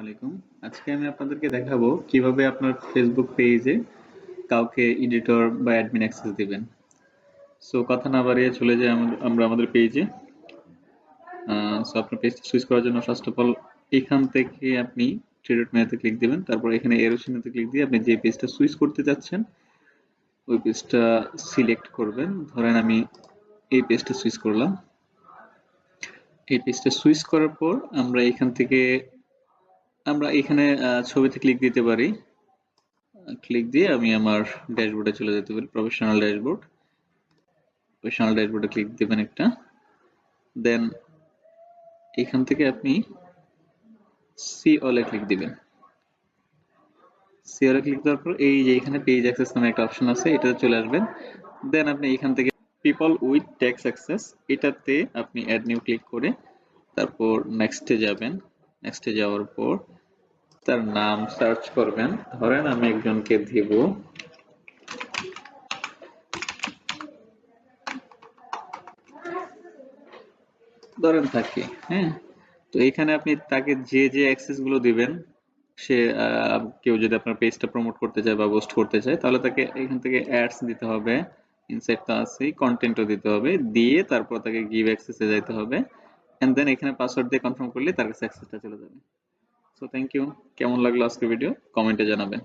আলাইকুম। আজকে আমি আপনাদেরকে দেখাবো কীভাবে আপনার ফেসবুক পেজে কাউকে এডিটর বা অ্যাডমিন অ্যাক্সেস দিবেন। সো কথা না বাড়িয়ে চলে যাই আমরা আমাদের পেজে সো আপনার পেজটা সুইচ করার জন্য ফার্স্ট অফ অল এখান থেকে আপনি ট্রেডট মেনুতে ক্লিক দিবেন। তারপর এখানে এরো চিহ্নতে ক্লিক দিয়ে আপনি যে পেজটা সুইচ করতে যাচ্ছেন, ওই পেজটা সিলেক্ট করবেন। ধরেন আমি এই পেজটা সুইচ করলাম। এই পেজটা সুইচ করার পর আমরা এখান থেকে আমরা এখানে ছবিতে ক্লিক দিতে পারি। ক্লিক দিয়ে আমি আমার ড্যাশবোর্ডে চলে যেতে পারি প্রফেশনাল ড্যাশবোর্ড প্রফেশনাল ড্যাশবোর্ডে ক্লিক দেবেন একটা। দেন এখান থেকে আপনি সি অলে ক্লিক দিবেন। সি অলে ক্লিক দেওয়ার পর এই যে এখানে পেজ অ্যাক্সেস নামে একটা অপশন আছে, এটাতে চলে আসবেন। দেন আপনি এখান থেকে পিপল উইথ ট্যাক্স অ্যাক্সেস এটাতে আপনি অ্যাড নিউ ক্লিক করে তারপর নেক্সটে যাবেন। নেক্সটে যাওয়ার পর তার নাম সার্চ করবেন। ধরেন আমি একজনকে দিব। ধরেন থাকি হ্যাঁ? তো এখানে আপনি তাকে যে যে অ্যাক্সেসগুলো দিবেন, সে কেউ যদি আপনার পেজটা প্রমোট করতে চায় বা পোস্ট করতে চায়, তাহলে তাকে এখান থেকে অ্যাডস দিতে হবে। ইনসাইট তো আছেই কন্টেন্টও দিতে হবে। দিয়ে তারপর তাকে গিভ অ্যাক্সেসে যাইতে হবে। এন্ড দেন এখানে পাসওয়ার্ড দিয়ে কনফার্ম করলে তার কাছে অ্যাক্সেসটা চলে যাবে। সো থ্যাংক ইউ কেমন লাগল আজকে ভিডিও কমেন্টে জানাবেন।